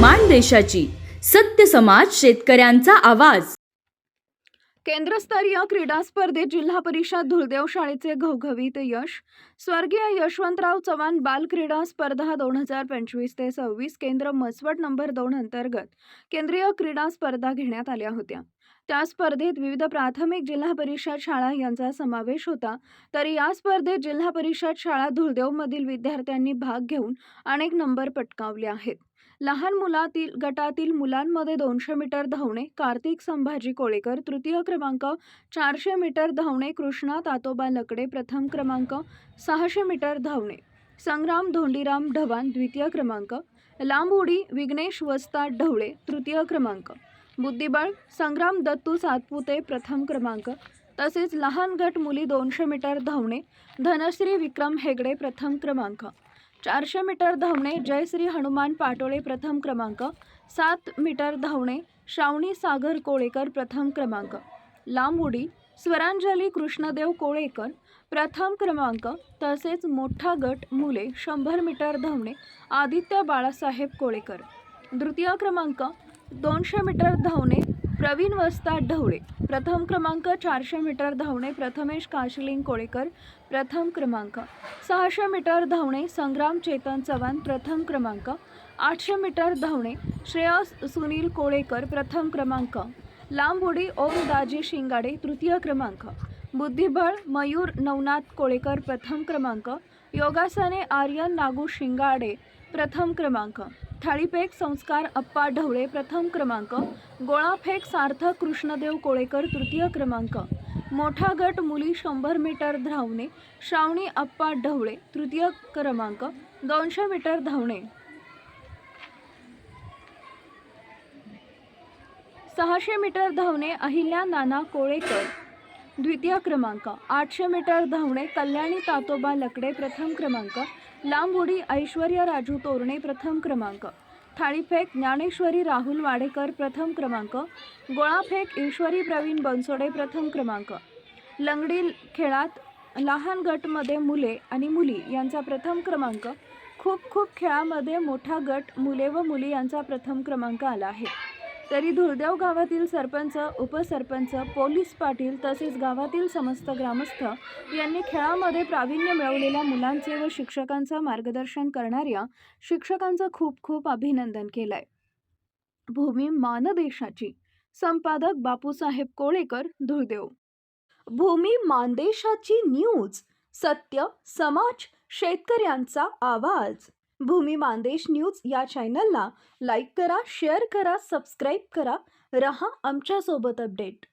मानदेशाची सत्य समाज शेतकऱ्यांचा आवाज. केंद्रस्तरीय क्रीडा स्पर्धेत जिल्हा परिषद धुळदेव शाळेचे घवघवीत यश. स्वर्गीय यशवंतराव चव्हाण बाल क्रीडा स्पर्धा दोन हजार पंचवीस ते सव्वीस केंद्र मसवट नंबर दोन अंतर्गत केंद्रीय क्रीडा स्पर्धा घेण्यात आल्या होत्या. त्या स्पर्धेत विविध प्राथमिक जिल्हा परिषद शाळा यांचा समावेश होता. तर या स्पर्धेत जिल्हा परिषद शाळा धुळदेवमधील विद्यार्थ्यांनी भाग घेऊन अनेक नंबर पटकावले आहेत. लहान मुलातील गटातील मुलांमध्ये दोनशे मीटर धावणे कार्तिक संभाजी कोळेकर तृतीय क्रमांक चारशे मीटर धावणे कृष्णा तातोबा लकडे प्रथम क्रमांक सहाशे मीटर धावणे संग्राम धोंडीराम ढवान द्वितीय क्रमांक लांब उडी विघ्नेश वस्ताद ढवळे तृतीय क्रमांक. बुद्धिबळ संग्राम दत्तू सातपुते प्रथम क्रमांक तसेच लहान गट मुली दोनशे मीटर धावणे धनश्री विक्रम हेगडे प्रथम क्रमांक. चारशे मीटर धावणे जयश्री हनुमान पाटोळे प्रथम क्रमांक सात मीटर धावणे श्रावणी सागर कोळेकर प्रथम क्रमांक. लांब उडी स्वरांजली कृष्णदेव कोळेकर प्रथम क्रमांक तसेच मोठा गट मुले शंभर मीटर धावणे आदित्य बाळासाहेब कोळेकर. द्वितीय क्रमांक दोनशे मीटर धावणे प्रवीण वस्ताद ढवळे. प्रथम क्रमांक चारशे मीटर धावणे प्रथमेश काशिलिंग कोळेकर प्रथम क्रमांक. सहाशे मीटर धावणे संग्राम चेतन चव्हाण प्रथम क्रमांक. आठशे मीटर धावणे श्रेयस सुनील कोळेकर प्रथम क्रमांक. लांब उडी ओम दाजी शिंगाडे तृतीय क्रमांक. बुद्धिबळ मयूर नवनाथ कोळेकर प्रथम क्रमांक. योगासने आर्यन नागू शिंगाडे प्रथम क्रमांक. थाळीफेक संस्कार अप्पा ढवळे प्रथम क्रमांक गोळाफेक सार्थक कृष्णदेव कोळेकर तृतीय क्रमांक. मोठा गट मुली शंभर मीटर धावणे श्रावणी अप्पा ढवळे तृतीय क्रमांक दोनशे मीटर धावणे. सहाशे मीटर धावणे अहिल्या नाना कोळेकर. द्वितीय क्रमांक आठशे मीटर धावणे कल्याणी तातोबा लकडे प्रथम क्रमांक लांब उडी ऐश्वर्या राजू तोरणे प्रथम क्रमांक थाळीफेक ज्ञानेश्वरी राहुल वाडेकर प्रथम क्रमांक गोळाफेक ईश्वरी प्रवीण बनसोडे प्रथम क्रमांक. लंगडी खेळात लहान गटमध्ये मुले आणि मुली यांचा प्रथम क्रमांक खूप खूप खेळामध्ये मोठा गट मुले व मुली यांचा प्रथम क्रमांक आला आहे. तरी धुळदेव गावातील सरपंच उपसरपंच पोलीस पाटील तसेच गावातील समस्त ग्रामस्थ यांनी खेळामध्ये प्रावीण्य मिळवलेल्या मुलांचे व शिक्षकांचं मार्गदर्शन करणाऱ्या शिक्षकांचं खूप खूप अभिनंदन केलंय. भूमी मानदेशाची. संपादक बापूसाहेब कोळेकर धुळदेव. भूमी मानदेशाची न्यूज. सत्य समाज शेतकऱ्यांचा आवाज. भूमी मानदेश न्यूज या चॅनलला लाईक करा शेअर करा सबस्क्राईब करा. रहा आमच्यासोबत अपडेट.